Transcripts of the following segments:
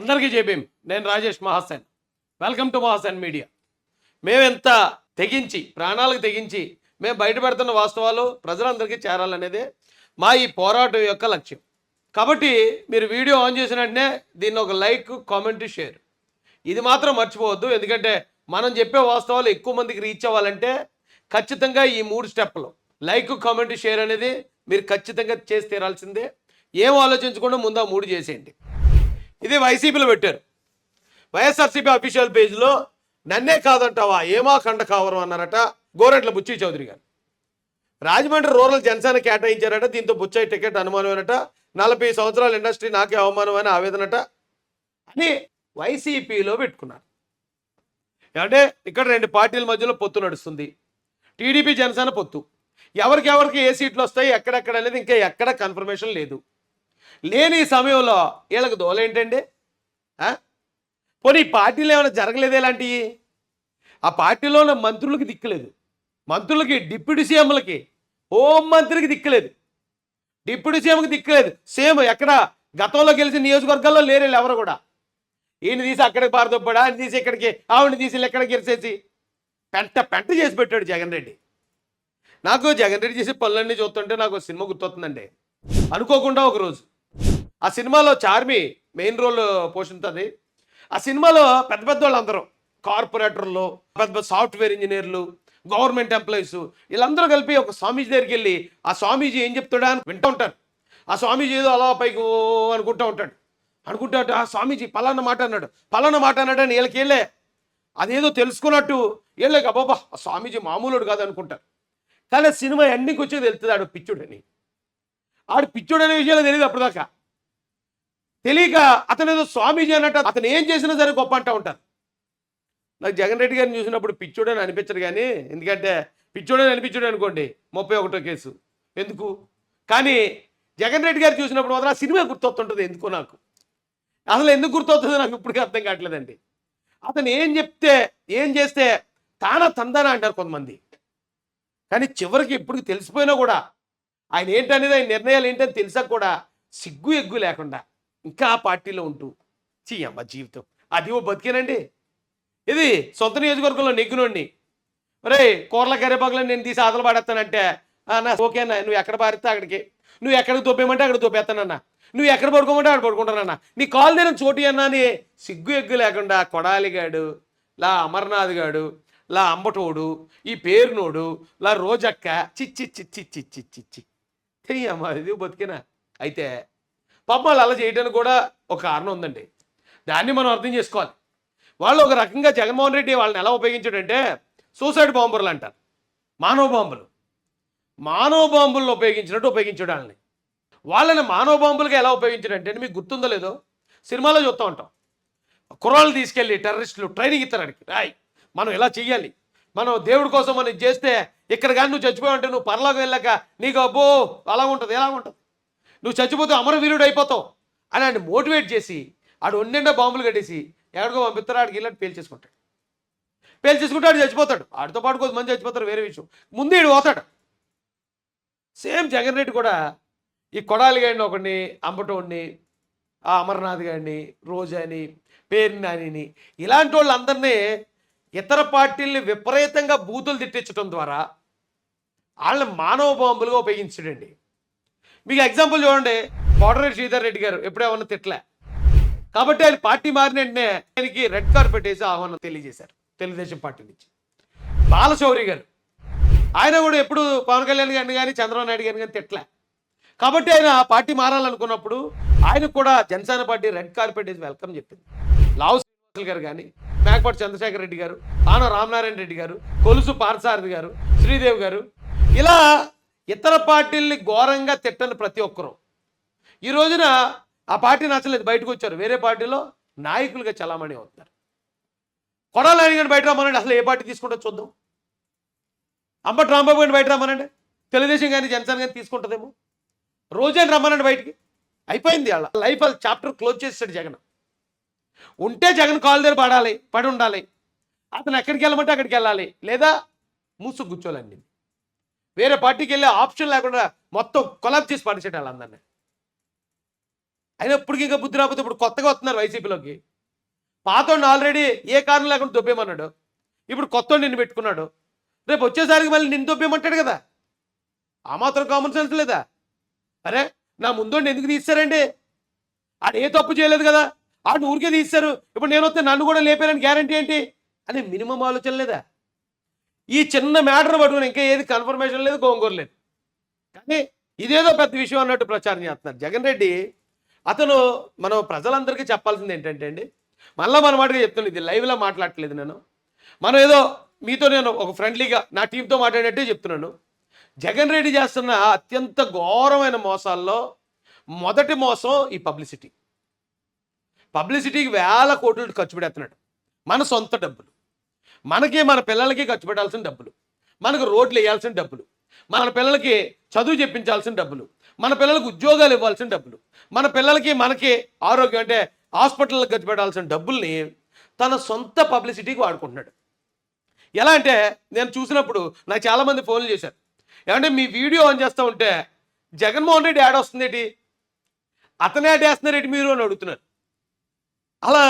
అందరికీ చెప్పేం నేను Rajesh Mahasen. Welcome to Mahasen media. మేమెంత తెగించి ప్రాణాలకు తెగించి మేము బయటపెడుతున్న వాస్తవాలు ప్రజలందరికీ చేరాలనేదే మా ఈ పోరాటం యొక్క లక్ష్యం. కాబట్టి మీరు వీడియో ఆన్ చేసిన వెంటనే దీన్ని ఒక లైక్ కామెంట్ షేర్. ఇది మాత్రం మర్చిపోవద్దు. ఎందుకంటే మనం చెప్పే వాస్తవాలు ఎక్కువ మందికి రీచ్ అవ్వాలంటే ఖచ్చితంగా ఈ మూడు స్టెప్లు లైక్ కామెంట్ షేర్ అనేది మీరు ఖచ్చితంగా చేసి తీరాల్సిందే. ఏం ఆలోచించకుండా ముందు ఆ మూడు చేసేయండి. ఇది వైసీపీలో పెట్టారు. వైఎస్ఆర్సీపీ అఫీషియల్ పేజ్లో నన్నే కాదంటావా ఏమా కండ కావరం అన్నారట గోరెంట్ల బుచ్చి చౌదరి గారు. రాజమండ్రి రూరల్ జనసేన కేటాయించారట దీంతో బుచ్చయ్య టికెట్ అనుమానమేనట నలభై సంవత్సరాల ఇండస్ట్రీ నాకే అవమానం అని ఆవేదనట అని వైసీపీలో పెట్టుకున్నారు. అంటే ఇక్కడ రెండు పార్టీల మధ్యలో పొత్తు నడుస్తుంది. టీడీపీ జనసేన పొత్తు. ఎవరికి ఎవరికి ఏ సీట్లు వస్తాయి ఎక్కడెక్కడ అనేది ఇంకా ఎక్కడ కన్ఫర్మేషన్ లేదు. లేని సమయంలో వీళ్ళకి దోలేంటండి ఏంటండి? పోనీ పార్టీలు పార్టీలో ఏమైనా జరగలేదు ఇలాంటివి ఆ పార్టీలోనే మంత్రులకి దిక్కులేదు. మంత్రులకి డిప్యూటీ సీఎంలకి హోం మంత్రికి దిక్కులేదు. డిప్యూటీ సీఎంకి దిక్కులేదు. సేమ్ ఎక్కడ గతంలో గెలిచిన నియోజకవర్గాల్లో లేరు ఎవరు కూడా. ఈయన తీసి అక్కడికి పారదొప్పాడు ఆయన తీసి ఇక్కడికి ఆవిడ తీసి వీళ్ళు ఎక్కడికి గెలిచేసి? పెంట పెంట చేసి పెట్టాడు జగన్ రెడ్డి. నాకు జగన్ రెడ్డి చేసే పనులన్నీ చూస్తుంటే నాకు సినిమా గుర్తొస్తుందండి. అనుకోకుండా ఒకరోజు ఆ సినిమాలో చార్మి మెయిన్ రోల్ పోషిస్తుంది ఆ సినిమాలో పెద్ద పెద్ద వాళ్ళు అందరూ కార్పొరేటర్లు పెద్ద పెద్ద సాఫ్ట్వేర్ ఇంజనీర్లు గవర్నమెంట్ ఎంప్లాయీస్ వీళ్ళందరూ కలిపి ఒక స్వామీజీ దగ్గరికి వెళ్ళి ఆ స్వామీజీ ఏం చెప్తాడా అని వింటూ ఉంటారు. ఆ స్వామీజీ ఏదో అలా పైకి అనుకుంటూ ఉంటాడు. అనుకుంటా ఆ స్వామీజీ పలానా మాట అన్నాడు పలానా మాట అన్నాడు అని వీళ్ళకి వెళ్ళే అదేదో తెలుసుకున్నట్టు వీళ్ళకి అబ్బాబా ఆ స్వామీజీ మామూలుడు కాదు అనుకుంటారు. కానీ సినిమా ఎండింగ్కి వచ్చేది వెళ్తుంది ఆడు పిచ్చుడని. ఆడు పిచ్చుడు అనే విషయాలు తెలియదు అప్పటిదాకా. తెలియక అతను ఏదో స్వామీజీ అన్నట్టు అతను ఏం చేసినా సరే గొప్ప అంటూ ఉంటారు. నాకు జగన్ రెడ్డి గారిని చూసినప్పుడు పిచ్చోడని అనిపించరు కానీ ఎందుకంటే పిచ్చోడని అనిపించడు అనుకోండి ముప్పై ఒకటో కేసు. ఎందుకు? కానీ జగన్ రెడ్డి గారు చూసినప్పుడు మాత్రం ఆ సినిమా గుర్తొస్తుంటుంది ఎందుకో నాకు. అసలు ఎందుకు గుర్తొస్తుందో నాకు ఇప్పటికీ అర్థం కావట్లేదండి. అతను ఏం చెప్తే ఏం చేస్తే తాన తందన అంటారు కొంతమంది. కానీ చివరికి ఇప్పటికి తెలిసిపోయినా కూడా ఆయన ఏంటనేది ఆయన నిర్ణయాలు ఏంటని తెలిసాక కూడా సిగ్గు ఎగ్గు లేకుండా ఇంకా ఆ పార్టీలో ఉంటూ చెయ్యమ్మ జీవితం. అది ఓ బతికేనండి. ఇది సొంత నియోజకవర్గంలో నెగ్గినోడిని. రే కూరల కరివేపాకులను నేను తీసి ఆదలు పాడేస్తానంటే అన్న ఓకేనా నువ్వు ఎక్కడ పారితే అక్కడికి. నువ్వు ఎక్కడికి తోపేయమంటే అక్కడ తోపేస్తానన్నా నువ్వు ఎక్కడ పడుకోమంటే అక్కడ పడుకుంటానన్నా. నీ కాల్ నేను చోటు అన్నా అని సిగ్గు ఎగ్గు లేకుండా కొడాలిగాడు లా అమర్నాథ్ గాడు లా అంబటోడు ఈ పేరునోడు లా రోజక్క చిచ్చి చిచ్చి చిచ్చి చిచ్చి తెలియమ్మా ఇది బతికినా? అయితే పాపం వాళ్ళు అలా చేయడానికి కూడా ఒక కారణం ఉందండి. దాన్ని మనం అర్థం చేసుకోవాలి. వాళ్ళు ఒక రకంగా జగన్మోహన్ రెడ్డి వాళ్ళని ఎలా ఉపయోగించాడంటే సూసైడ్ బాంబులు అంటారు. మానవ బాంబులు. మానవ బాంబులను ఉపయోగించినట్టు ఉపయోగించాడు వాళ్ళని. వాళ్ళని మానవ బాంబులుగా ఎలా ఉపయోగించాడంటే మీకు గుర్తుందో లేదో సినిమాలో చూస్తూ ఉంటాం. కుర్రాళ్ళు తీసుకెళ్ళి టెర్రరిస్టులు ట్రైనింగ్ ఇస్తారానికి రాయ్ మనం ఇలా చెయ్యాలి? మనం దేవుడి కోసం మనం ఇది చేస్తే ఇక్కడ కానీ నువ్వు చచ్చిపోయావంటే నువ్వు పర్లోకి వెళ్ళాక నీకు అబ్బో అలా ఉంటుంది ఎలా ఉంటుంది నువ్వు చచ్చిపోతే అమరవీరుడు అయిపోతావు అని ఆయన మోటివేట్ చేసి ఆడు ఒన్నెండా బాంబులు కట్టేసి ఎక్కడికో పంపిస్తారు ఆడికి వెళ్ళి పేల్చేసుకుంటాడు పేల్చేసుకుంటే ఆడు చచ్చిపోతాడు. ఆడితో పాటు కొంతమంది చచ్చిపోతారు వేరే విషయం. ముందు ఈడు పోతాడు. సేమ్ జగన్ రెడ్డి కూడా ఈ కొడాలి గారిని ఒకడిని అంబటోడిని ఆ అమర్నాథ్ గారిని రోజాని పేరు నానిని ఇలాంటి వాళ్ళందరినీ ఇతర పార్టీల్ని విపరీతంగా బూతులు తిట్టించడం ద్వారా వాళ్ళని మానవ బాంబులుగా ఉపయోగించడండి. మీకు ఎగ్జాంపుల్ చూడండి. మోడరేట్ శ్రీధర్ రెడ్డి గారు ఎప్పుడేమన్నా తిట్లే కాబట్టి ఆయన పార్టీ మారిన వెంటనే ఆయనకి రెడ్ కార్పెట్ వేసి ఆహ్వానం తెలియజేశారు తెలుగుదేశం పార్టీ నుంచి. బాలశౌరి గారు. ఆయన కూడా ఎప్పుడు పవన్ కళ్యాణ్ గారిని కానీ చంద్రబాబు నాయుడు గారిని కానీ తిట్లే కాబట్టి ఆయన పార్టీ మారాలనుకున్నప్పుడు ఆయన కూడా జనసేన పార్టీ రెడ్ కార్పెట్ వేసి వెల్కమ్ చెప్పింది. లావు శ్రీనివాసులు గారు కానీ మేకపాటి చంద్రశేఖర్ రెడ్డి గారు ఆన రామనారాయణ రెడ్డి గారు కొలుసు పార్సారథి గారు శ్రీదేవి గారు. ఇలా ఇతర పార్టీల్ని ఘోరంగా తిట్టని ప్రతి ఒక్కరూ. ఈ రోజున ఆ పార్టీ నచ్చలేదు బయటకు వచ్చారు. వేరే పార్టీలో నాయకులుగా చలామణి అవుతున్నారు. కొడాలని కానీ బయట రమ్మనండి. అసలు ఏ పార్టీ తీసుకుంటే చూద్దాం. అంబటి రాంబాబు కానీ బయట రమ్మనండి. తెలుగుదేశం కానీ జనసేన కానీ తీసుకుంటుందేమో. రోజే రమ్మనండి బయటికి. అయిపోయింది వాళ్ళ లైఫ్ చాప్టర్ క్లోజ్ చేసాడు జగన్. ఉంటే జగన్ కాల్ దగ్గర పడాలి పడి ఉండాలి. అతను ఎక్కడికి వెళ్ళమంటే అక్కడికి వెళ్ళాలి. లేదా మూసు కూర్చోవాలండి. వేరే పార్టీకి వెళ్ళే ఆప్షన్ లేకుండా మొత్తం కొలాబ్ చేసి పడిచేటాలి అందరినీ. అయినప్పటికీ ఇంకా బుద్ధి రాకపోతే ఇప్పుడు కొత్తగా వస్తున్నారు వైసీపీలోకి. పాతోడిని ఆల్రెడీ ఏ కారణం లేకుండా దొబ్బేమన్నాడు ఇప్పుడు కొత్త నిన్ను పెట్టుకున్నాడు. రేపు వచ్చేసరికి మళ్ళీ నిన్ను దొబ్బేయమంటాడు కదా. ఆ మాత్రం కామన్ సెన్స్ లేదా? అరే నా ముందు ఎందుకు తీస్తారండి ఆడు ఏ తప్పు చేయలేదు కదా. ఆడు ఊరికే తీస్తారు ఇప్పుడు నేను వస్తే నన్ను కూడా లేపారని గ్యారంటీ ఏంటి? అని మినిమం ఆలోచన లేదా? ఈ చిన్న మ్యాటర్ పట్టుకుని ఇంకా ఏది కన్ఫర్మేషన్ లేదు గోంగూర లేదు. కానీ ఇదేదో పెద్ద విషయం అన్నట్టు ప్రచారం చేస్తున్నారు. జగన్ రెడ్డి అతను మనం ప్రజలందరికీ చెప్పాల్సింది ఏంటంటే అండి మళ్ళీ మన మాటగా చెప్తున్నాను ఇది లైవ్లో మాట్లాడట్లేదు నేను. మనం ఏదో మీతో నేను ఒక ఫ్రెండ్లీగా నా టీంతో మాట్లాడినట్టే చెప్తున్నాను. జగన్ రెడ్డి చేస్తున్న అత్యంత ఘోరమైన మోసాల్లో మొదటి మోసం ఈ పబ్లిసిటీ. పబ్లిసిటీకి వేల కోట్లు ఖర్చు పెడుతున్నాడు. మన సొంత డబ్బులు. మనకి మన పిల్లలకి ఖర్చు పెట్టాల్సిన డబ్బులు మనకు రోడ్లు వేయాల్సిన డబ్బులు మన పిల్లలకి చదువు చెప్పించాల్సిన డబ్బులు మన పిల్లలకు ఉద్యోగాలు ఇవ్వాల్సిన డబ్బులు మన పిల్లలకి మనకి ఆరోగ్యం అంటే హాస్పిటల్కి ఖర్చు పెట్టాల్సిన డబ్బుల్ని తన సొంత పబ్లిసిటీకి వాడుకుంటున్నాడు. ఎలా అంటే నేను చూసినప్పుడు నాకు చాలామంది ఫోన్లు చేశారు. ఏమంటే మీ వీడియో ఆన్ చేస్తూ ఉంటే జగన్మోహన్ రెడ్డి యాడ్ వస్తుంది ఏంటి అతనే యాడ్ వేస్తున్నారేటి ఏంటి మీరు అని అడుగుతున్నారు. అలా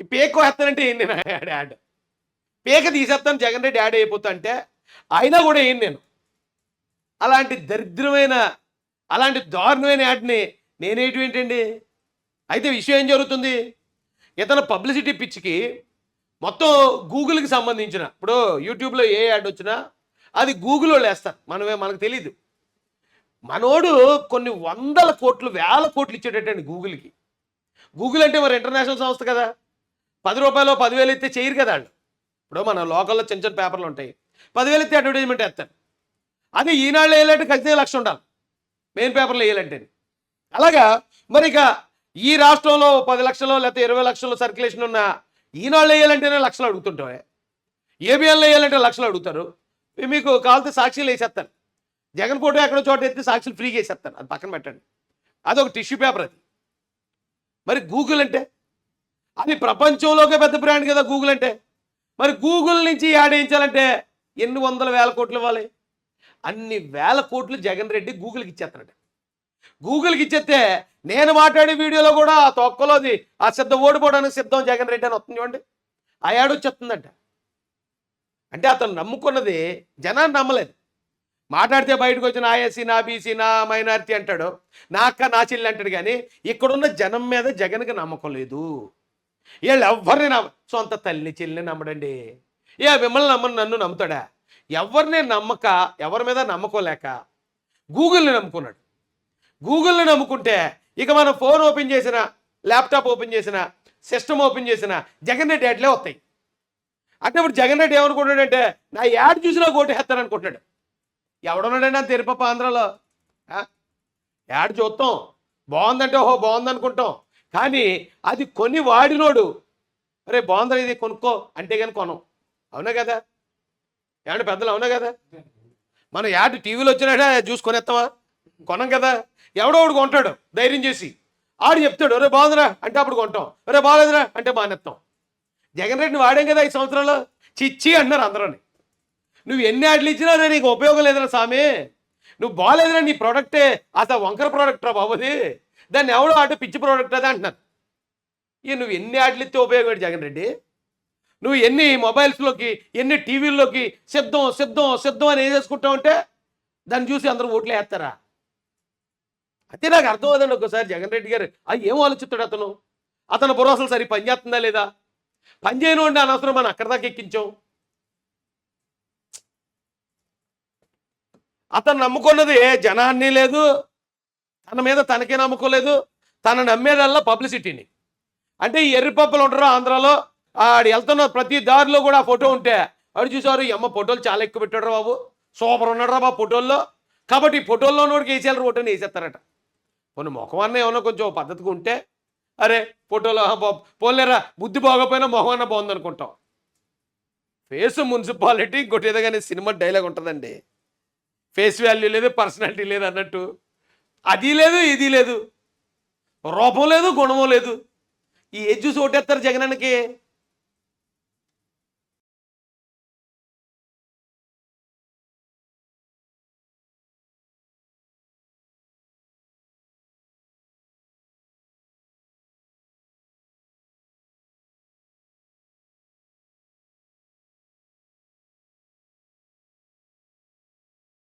ఈ ఎక్కువ వేస్తానంటే ఏంటి నేను యాడ్ యాడ్? పేక తీసేస్తాను జగన్ రెడ్డి యాడ్ అయిపోతా అంటే అయినా కూడా ఏం నేను? అలాంటి దరిద్రమైన అలాంటి దారుణమైన యాడ్ని నేనేటి ఏంటండి? అయితే విషయం ఏం జరుగుతుంది? ఇతను పబ్లిసిటీ పిచ్చికి మొత్తం గూగుల్కి సంబంధించిన ఇప్పుడు యూట్యూబ్లో ఏ యాడ్ వచ్చినా అది గూగుల్లో వేస్తారు. మనమే మనకు తెలీదు. మనోడు కొన్ని వందల కోట్లు వేల కోట్లు ఇచ్చేటట్టండి గూగుల్కి. గూగుల్ అంటే మరి ఇంటర్నేషనల్ సంస్థ కదా. పది రూపాయలు పదివేలు ఇస్తే చేయరు కదా వాళ్ళు. ఇప్పుడు మన లోకల్లో చిన్న చిన్న పేపర్లు ఉంటాయి. పదివేలు ఇస్తే అడ్వర్టైజ్మెంట్ వేస్తారు. అది ఈనాళ్ళు వేయాలంటే ఖచ్చితంగా లక్ష ఉండాలి. మెయిన్ పేపర్లు వేయాలంటే అలాగా మరి ఇక ఈ రాష్ట్రంలో పది లక్షలు లేకపోతే ఇరవై లక్షలు సర్క్యులేషన్ ఉన్న ఈనాళ్ళు వేయాలంటేనే లక్షలు అడుగుతుంటాయి ఏబిఎన్లో వేయాలంటే లక్షలు అడుగుతారు. మీకు కావాల్సి సాక్షులు వేసేస్తారు. జగన్ ఫోటో ఎక్కడో చోట ఎత్తి సాక్షులు ఫ్రీగా వేసేస్తారు అది పక్కన పెట్టండి. అదొక టిష్యూ పేపర్ అది. మరి గూగుల్ అంటే? అది ప్రపంచంలోకే పెద్ద బ్రాండ్ కదా గూగుల్ అంటే? మరి గూగుల్ నుంచి యాడ్ వేయించాలంటే ఎన్ని వందల వేల కోట్లు ఇవ్వాలి? అన్ని వేల కోట్లు జగన్ రెడ్డి గూగుల్కి ఇచ్చేస్తాడు గూగుల్కి ఇచ్చేస్తే నేను మాట్లాడే వీడియోలో కూడా ఆ తొక్కలోది ఆ సిద్ధ ఓడిపోవడానికి సిద్ధం జగన్ రెడ్డి అని వస్తుంది చూడండి. ఆ యాడ్ వచ్చేస్తుందంట. అంటే అతను నమ్ముకున్నది జనాన్ని నమ్మలేదు. మాట్లాడితే బయటకు వచ్చిన ఆఎస్సీ నా బీసీ నా మైనారిటీ అంటాడు. నా అక్క నా చెల్లి అంటాడు కానీ ఇక్కడున్న జనం మీద జగన్కి నమ్మకం లేదు. వీళ్ళు ఎవరిని నమ్మ సొంత తల్లి చెల్లిని నమ్మడండి. ఏ మిమ్మల్ని నమ్మని నన్ను నమ్ముతాడా? ఎవరిని నమ్మక ఎవరి మీద నమ్మకోలేక గూగుల్ని నమ్ముకున్నాడు. గూగుల్ని నమ్ముకుంటే ఇక మనం ఫోన్ ఓపెన్ చేసిన ల్యాప్టాప్ ఓపెన్ చేసిన సిస్టమ్ ఓపెన్ చేసిన జగన్ రెడ్డి యాడ్లే వస్తాయి. అంటే ఇప్పుడు జగన్ రెడ్డి ఏమనుకుంటాడంటే నా యాడ్ చూసినా ఓటు వేస్తాను అనుకుంటున్నాడు ఎవడున్నాడండి అంత తిరుపప్ప ఆంధ్రాలో? యాడ్ చూస్తాం బాగుందంటే ఓహో బాగుంది అనుకుంటాం కానీ అది కొని వాడినోడు అరే బాగుందా ఇది కొనుక్కో అంటే కానీ కొనం. అవునా కదా? ఏమంటే పెద్దలు అవునా కదా? మన యాడ్ టీవీలో వచ్చినాడా జ్యూస్ కొనేస్తావా కొనం కదా? ఎవడో ఒకడు కొంటాడు ధైర్యం చేసి. ఆడు చెప్తాడు అరే బాగుందిరా అంటే అప్పుడు కొంటాం. అరే బాగాలేదురా అంటే బాగానేస్తాం జగన్ రెడ్డిని వాడాం కదా ఈ సంవత్సరంలో? చిచ్చి అన్నారు అందరూ నువ్వు ఎన్ని యాడ్లు ఇచ్చినా నీకు ఉపయోగం లేదురా స్వామి నువ్వు బాగాలేదురా నీ ప్రోడక్టే. అసలు వంకర ప్రోడక్ట్ రా బాబుది. దాన్ని ఎవడో ఆట పిచ్చి ప్రోడక్ట్ అదే అంటున్నారు. ఇక నువ్వు ఎన్ని ఆటలు ఇస్తే ఉపయోగపడి జగన్ రెడ్డి? నువ్వు ఎన్ని మొబైల్స్లోకి ఎన్ని టీవీల్లోకి సిద్ధం సిద్ధం సిద్ధం అని వేసేసుకుంటావు అంటే దాన్ని చూసి అందరూ ఓట్లు వేస్తారా? అయితే నాకు అర్థం అవుతుంది ఒకసారి జగన్ రెడ్డి గారు. అది ఏం ఆలోచిస్తాడు అతను? అతను భరోసాలు సరి పనిచేస్తుందా లేదా? పనిచేయను అంటే అనవసరం మనం అక్కడ దాకా ఎక్కించాం. అతను నమ్ముకున్నది జనాన్ని లేదు తన మీద తనకే నమ్మకం లేదు. తన నమ్మేదల్లా పబ్లిసిటీని. అంటే ఈ ఎర్రి పప్పులు ఉంటారు ఆంధ్రాలో ఆడు వెళ్తున్న ప్రతి దారిలో కూడా ఫోటో ఉంటే ఆడు చూసారు ఈ అమ్మ ఫోటోలు చాలా ఎక్కువ పెట్టాడు బాబు సూపర్ ఉన్నాడు రా బాబు ఫోటోల్లో. కాబట్టి ఈ ఫోటోల్లో నోడికి వేసేయాలి ఫోటోని వేసేస్తారట. కొన్ని ముఖం అన్న ఏమన్నా కొంచెం పద్ధతిగా ఉంటే అరే ఫోటోలో పోలేరా బుద్ధి బాగోపోయినా మొహం అన్న ఫేస్ మున్సిపాలిటీ ఇంకోటి ఏదో కానీ సినిమా డైలాగ్ ఉంటుందండి. ఫేస్ వాల్యూ లేదు పర్సనాలిటీ లేదు అన్నట్టు. అది లేదు ఇది లేదు. రూపం లేదు గుణము లేదు. ఈ ఎజ్జు చోటేస్తారు జగనానికి